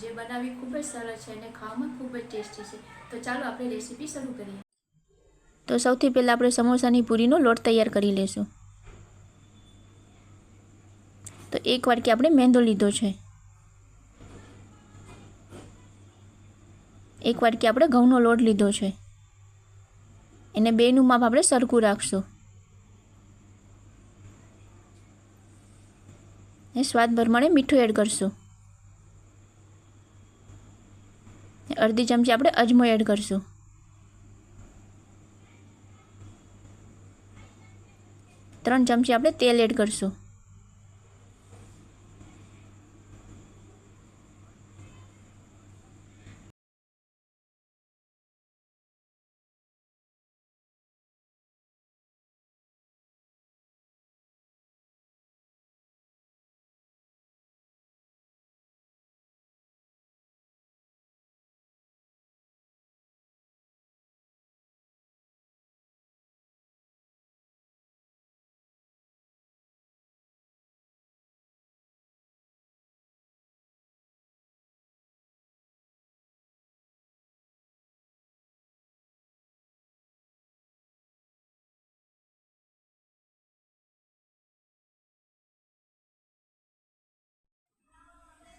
જે બનાવવી ખૂબ જ સરળ છે અને ખાવામાં ખૂબ જ ટેસ્ટી છે. તો ચાલો આપણે રેસીપી શરૂ કરીએ. તો સૌથી પહેલાં આપણે સમોસાની પૂરીનો લોટ તૈયાર કરી લઈશું તો એક વાટકી આપણે મેંદો લીધો છે. એક વાટકી આપણે ઘઉંનો લોટ લીધો છે. એને બેનું માપ આપણે સરખું રાખશું. ને સ્વાદ પ્રમાણે મીઠું એડ કરશું. અડધી ચમચી આપણે અજમો એડ કરશું. ત્રણ ચમચી આપણે તેલ એડ કરશું.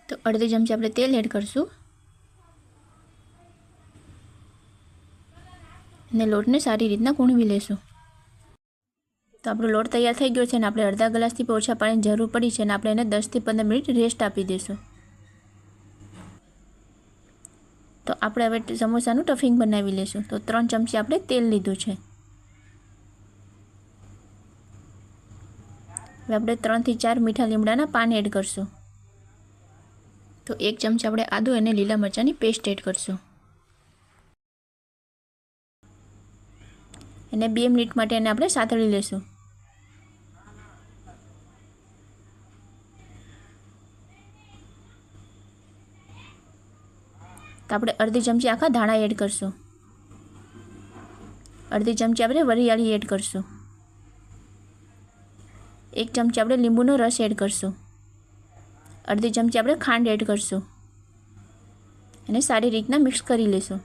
તો અડધી ચમચી આપણે તેલ એડ કરશું. અને લોટને સારી રીતના કૂણવી લેશું. તો આપણો લોટ તૈયાર થઈ ગયો છે અને આપણે અડધા ગ્લાસથી પણ ઓછા પાણીની જરૂર પડી છે અને આપણે એને દસથી પંદર મિનિટ રેસ્ટ આપી દઈશું તો આપણે હવે સમોસાનું ટફિંગ બનાવી લઈશું તો ત્રણ ચમચી આપણે તેલ લીધું છે. હવે આપણે ત્રણથી ચાર મીઠા લીમડાના પાન એડ કરશું. તો એક ચમચી આપણે આદુ અને લીલા મરચાંની પેસ્ટ એડ કરશું. અને બે મિનિટ માટે એને આપણે સાતળી લેશું. તો આપણે અડધી ચમચી આખા ધાણા એડ કરશું. અડધી ચમચી આપણે વરિયાળી એડ કરશું. એક ચમચી આપણે લીંબુનો રસ એડ કરશું. અડધી ચમચી આપણે ખાંડ એડ કરશું. અને સારી રીતના મિક્સ કરી લઈશું.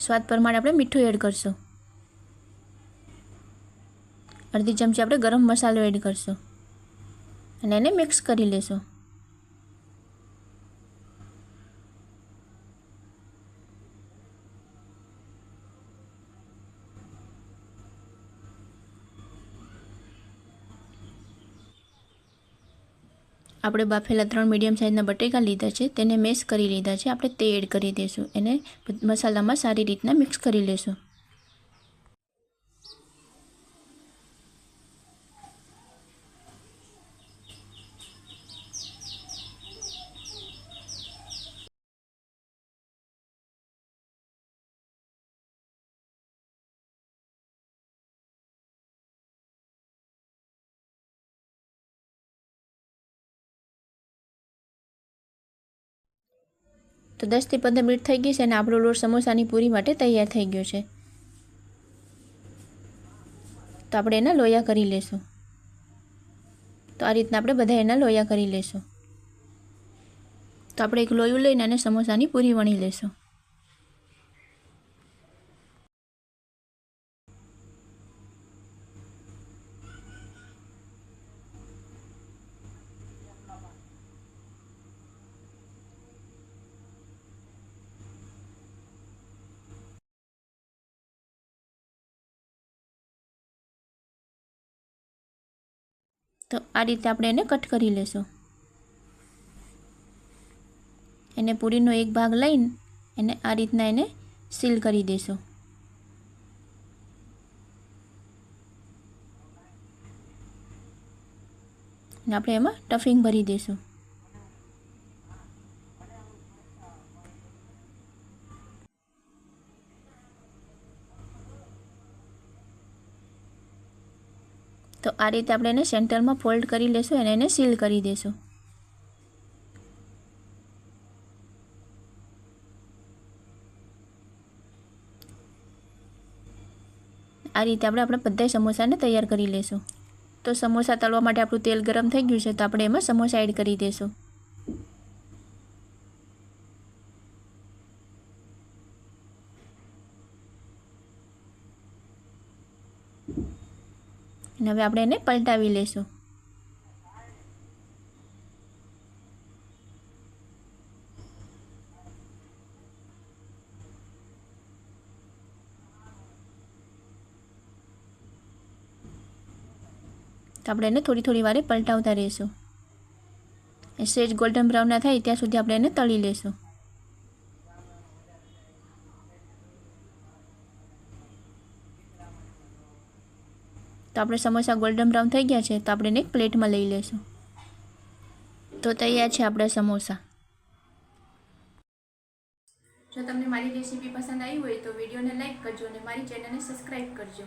સ્વાદ પ્રમાણે આપણે મીઠું એડ કરશું. અડધી ચમચી આપણે ગરમ મસાલો એડ કરશું. અને એને મિક્સ કરી લેશું આપણે બાફેલા ત્રણ મીડિયમ સાઇઝના બટેકા લીધા છે, તેને મેશ કરી લીધા છે. આપણે તે એડ કરી દઈશું. એને મસાલામાં સારી રીતના મિક્સ કરી લેશું તો દસથી પંદર મિનિટ થઈ ગઈ છે અને આપણો લોટ સમોસાની પૂરી માટે તૈયાર થઈ ગયો છે. તો આપણે એના લોયા કરી લેશું. તો આ રીતના આપણે બધા એના લોયા કરી લેશું. તો આપણે એક લોયું લઈને અને સમોસાની પૂરી વણી લેશું. તો આ રીતે આપણે એને કટ કરી લેશું. એને પૂરીનો એક ભાગ લઈને એને આ રીતના એને સીલ કરી દેશું. આપણે એમાં ટફિંગ ભરી દઈશું તો આ રીતે આપણે એને સેન્ટરમાં ફોલ્ડ કરી લેશું અને એને સીલ કરી દઈશું આ રીતે આપણે આપણે બધા સમોસાને તૈયાર કરી લેશું. તો સમોસા તળવા માટે આપણું તેલ ગરમ થઈ ગયું છે, તો આપણે એમાં સમોસા એડ કરી દઈશું અને હવે આપણે એને પલટાવી લેશું તો આપણે એને થોડી થોડી વારે પલટાવતા રહીશું. સેજ ગોલ્ડન બ્રાઉન ના થાય ત્યાં સુધી આપણે એને તળી લેશું તો આપણે સમોસા ગોલ્ડન બ્રાઉન થઈ ગયા છે, તો આપણે એને પ્લેટમાં લઈ લેશું. તો તૈયાર છે આપણા સમોસા. જો તમને મારી રેસીપી પસંદ આવી હોય તો વિડીયોને લાઇક કરજો અને મારી ચેનલને સબસ્ક્રાઈબ કરજો.